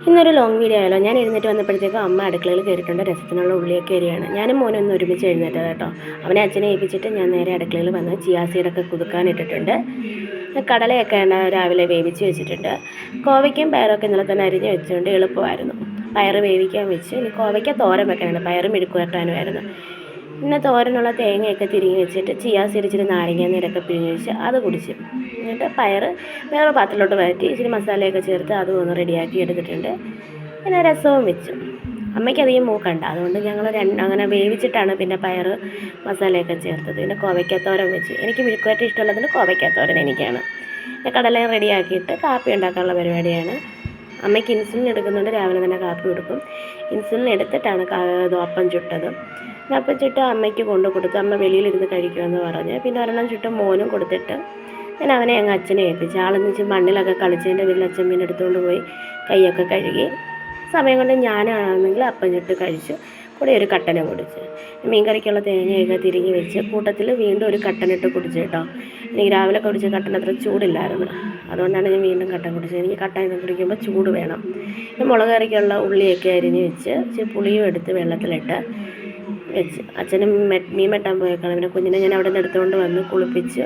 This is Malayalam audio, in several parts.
ഇന്നൊരു ലോങ് വീഡിയോ ആയാലോ ഞാൻ എഴുന്നേറ്റ് വന്നപ്പോഴത്തേക്കും അമ്മ അടുക്കളയിൽ കയറിയിട്ടുണ്ട്. രസത്തിനുള്ള ഉള്ളിയൊക്കെ എരിയാണ് ഞാനും മോനും ഒന്ന് ഒരുമിച്ച് എഴുന്നേറ്റത് കേട്ടോ. അവനെ അച്ഛനെ ഏൽപ്പിച്ചിട്ട് ഞാൻ നേരെ അടുക്കളയിൽ വന്ന് ചിയാസീഡൊക്കെ കുതുക്കാനിട്ടിട്ടുണ്ട് കടലയൊക്കെ രാവിലെ വേവിച്ച് വെച്ചിട്ടുണ്ട്. കോവയ്ക്കും പയറൊക്കെ ഇന്നലെ തന്നെ അരിഞ്ഞ് വെച്ചുകൊണ്ട് എളുപ്പമായിരുന്നു. പയർ വേവിക്കാൻ വെച്ച് ഇനി കോവയ്ക്ക തോരൻ വെക്കാനാണ് പയറും മെഴുക്ക് വെക്കാനുമായിരുന്നു പിന്നെ തോരനുള്ള തേങ്ങയൊക്കെ തിരികെ വെച്ചിട്ട് ചിയാ ഇച്ചിരി നാരങ്ങ നീരൊക്കെ പിഴിഞ്ഞ് വെച്ച് അത് കുടിച്ച്. എന്നിട്ട് പയർ വേറെ പാത്രത്തിലോട്ട് വഴറ്റി ഇച്ചിരി മസാലയൊക്കെ ചേർത്ത് അതും ഒന്ന് റെഡിയാക്കി എടുത്തിട്ടുണ്ട്. പിന്നെ രസവും വെച്ചു. അമ്മയ്ക്ക് അധികം മൂക്കണ്ട. അതുകൊണ്ട് ഞങ്ങൾ രണ്ട് അങ്ങനെ വേവിച്ചിട്ടാണ് പിന്നെ പയർ മസാലയൊക്കെ ചേർത്തത്. പിന്നെ കോവയ്ക്കത്തോരൻ വെച്ചു. എനിക്ക് മെഴുക്കുവരട്ടി ഇഷ്ടമുള്ളതിന് കോവയ്ക്കത്തോരൻ എനിക്കാണ്. പിന്നെ കടലയും റെഡിയാക്കിയിട്ട് കാപ്പി ഉണ്ടാക്കാനുള്ള പരിപാടിയാണ്. അമ്മയ്ക്ക് ഇൻസുലിൻ എടുക്കുന്നുണ്ട്. രാവിലെ തന്നെ കാപ്പി കൊടുക്കും. ഇൻസുലിൻ എടുത്തിട്ടാണ് ദോപ്പം ചുട്ടത്. അപ്പം ചുട്ട് അമ്മയ്ക്ക് കൊണ്ടു കൊടുത്തു അമ്മ വെളിയിലിരുന്ന് കഴിക്കുമെന്ന് പറഞ്ഞ്. പിന്നെ ഒരെണ്ണം ചുട്ട് മോനും കൊടുത്തിട്ട് ഞാൻ അവനെ അങ്ങ് അച്ഛനെ ഏൽപ്പിച്ചു. ആളെന്ന് വെച്ചാൽ മണ്ണിലൊക്കെ കളിച്ചതിന്റെ പിന്നെ അച്ഛൻ മീൻ എടുത്തുകൊണ്ട് പോയി കൈയൊക്കെ കഴുകി. സമയം കൊണ്ട് ഞാനാണെങ്കിൽ അപ്പം ചുട്ട് കഴിച്ചു. കൂടെ ഒരു കട്ടനെ കുടിച്ച്. മീൻകറിക്കുള്ള തേങ്ങയൊക്കെ തിരികെ വെച്ച് കൂട്ടത്തിൽ വീണ്ടും ഒരു കട്ടനിട്ട് കുടിച്ചു കേട്ടോ. എനിക്ക് രാവിലെ കുടിച്ച കട്ടൻ അത്ര ചൂടില്ലായിരുന്നു. അതുകൊണ്ടാണ് ഞാൻ വീണ്ടും കട്ടൻ കുടിച്ചത്. എനിക്ക് കട്ടൻ കുടിക്കുമ്പോൾ ചൂട് വേണം. പിന്നെ മുളക് കറിക്കുള്ള ഉള്ളിയൊക്കെ അരിഞ്ഞ് വെച്ച് പുളിയും എടുത്ത് വെള്ളത്തിലിട്ട് വെച്ച് അച്ഛനും മീൻ വെട്ടാൻ പോയേക്കാണ്. പിന്നെ കുഞ്ഞിനെ ഞാൻ അവിടെ നിന്ന് എടുത്തുകൊണ്ട് വന്ന് കുളിപ്പിച്ച്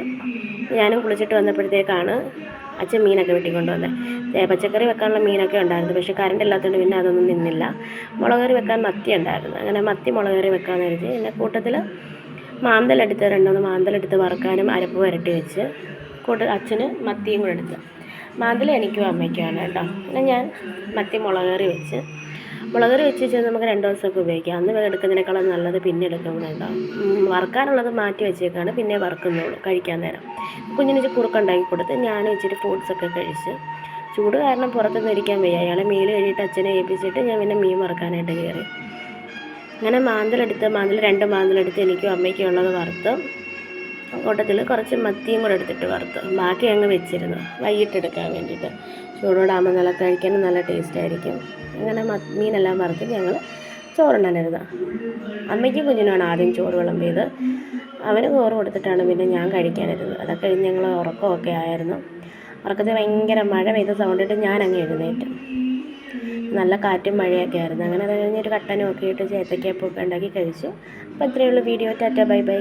ഞാനും കുളിച്ചിട്ട് വന്നപ്പോഴത്തേക്കാണ് അച്ഛൻ മീനൊക്കെ വെട്ടിക്കൊണ്ട് വന്നത് പച്ചക്കറി വെക്കാനുള്ള മീനൊക്കെ ഉണ്ടായിരുന്നു. പക്ഷേ കറണ്ട് ഇല്ലാത്തതുകൊണ്ട് പിന്നെ അതൊന്നും നിന്നില്ല. മുളക് കറി വെക്കാൻ മത്തി ഉണ്ടായിരുന്നു. അങ്ങനെ മത്തി മുളക് കറി വെക്കാമെന്ന് കരുതി. പിന്നെ കൂട്ടത്തിൽ മാന്തലെടുത്ത് രണ്ടുമൂന്ന് മാന്തലെടുത്ത് വറുക്കാനും അരപ്പ് വരട്ടി വെച്ച് കൂട്ട അച്ഛന് മത്തിയും കൂടെ എടുത്ത്. മാന്തൽ എനിക്കും അമ്മയ്ക്കുമാണ് കേട്ടോ. പിന്നെ ഞാൻ മത്തി മുളക് കറി വെച്ച് മുളക് വെച്ച് വെച്ചാൽ നമുക്ക് രണ്ട് ദിവസമൊക്കെ ഉപയോഗിക്കാം. അന്ന് എടുക്കുന്നതിനേക്കാളും നല്ലത് പിന്നെ എടുക്കുന്നുണ്ടോ വറുക്കാനുള്ളത് മാറ്റി വെച്ചേക്കാണ്. പിന്നെ വറുക്കുന്നുള്ളൂ കഴിക്കാൻ നേരം. കുഞ്ഞിന് വെച്ച് കുറുക്കുണ്ടാക്കി കൊടുത്ത് ഞാനും ഇച്ചിരി ഫ്രൂട്ട്സൊക്കെ കഴിച്ച് ചൂട് കാരണം പുറത്തുനിന്ന് ഇരിക്കാൻ വയ്യ. അയാളെ മീൽ കഴിയിട്ട് അച്ഛനെ ഏൽപ്പിച്ചിട്ട് ഞാൻ പിന്നെ മീൻ വറുക്കാനായിട്ട് കയറി. അങ്ങനെ മാന്തലെടുത്ത് മാന്തൽ രണ്ട് മാന്തലെടുത്ത് എനിക്കും അമ്മയ്ക്കും ഉള്ളത് വറുത്ത് കൂട്ടത്തിൽ കുറച്ച് മത്തിയും കൂടെ എടുത്തിട്ട് വറുത്തു ബാക്കി അങ്ങ് വെച്ചിരുന്നു. വൈകിട്ട് എടുക്കാൻ വേണ്ടിയിട്ട്. ചൂടോടാകുമ്പോൾ നല്ല കഴിക്കാനും നല്ല ടേസ്റ്റ് ആയിരിക്കും. അങ്ങനെ മീനെല്ലാം വറുത്ത് ഞങ്ങൾ ചോറുണ്ടാനരുത് അമ്മയ്ക്കും കുഞ്ഞിനാണ് ആദ്യം ചോറ് വിളമ്പിയത്. അവന് ചോറ് കൊടുത്തിട്ടാണ് പിന്നെ ഞാൻ കഴിക്കാനിരുന്നത്. അതൊക്കെ കഴിഞ്ഞ് ഞങ്ങൾ ഉറക്കമൊക്കെ ആയിരുന്നു. ഉറക്കത്തിൽ ഭയങ്കര മഴ പെയ്ത സൗണ്ടിട്ട് ഞാൻ അങ്ങ് എഴുന്നേറ്റ്. നല്ല കാറ്റും മഴയൊക്കെ ആയിരുന്നു. അങ്ങനെ അത് കഴിഞ്ഞൊരു കട്ടനും ഒക്കെ ഇട്ട് ചേത്തക്കപ്പൊക്കെ ഉണ്ടാക്കി കഴിച്ചു. അപ്പോൾ ഇത്രയേ ഉള്ളൂ വീഡിയോ. Tata bye bye.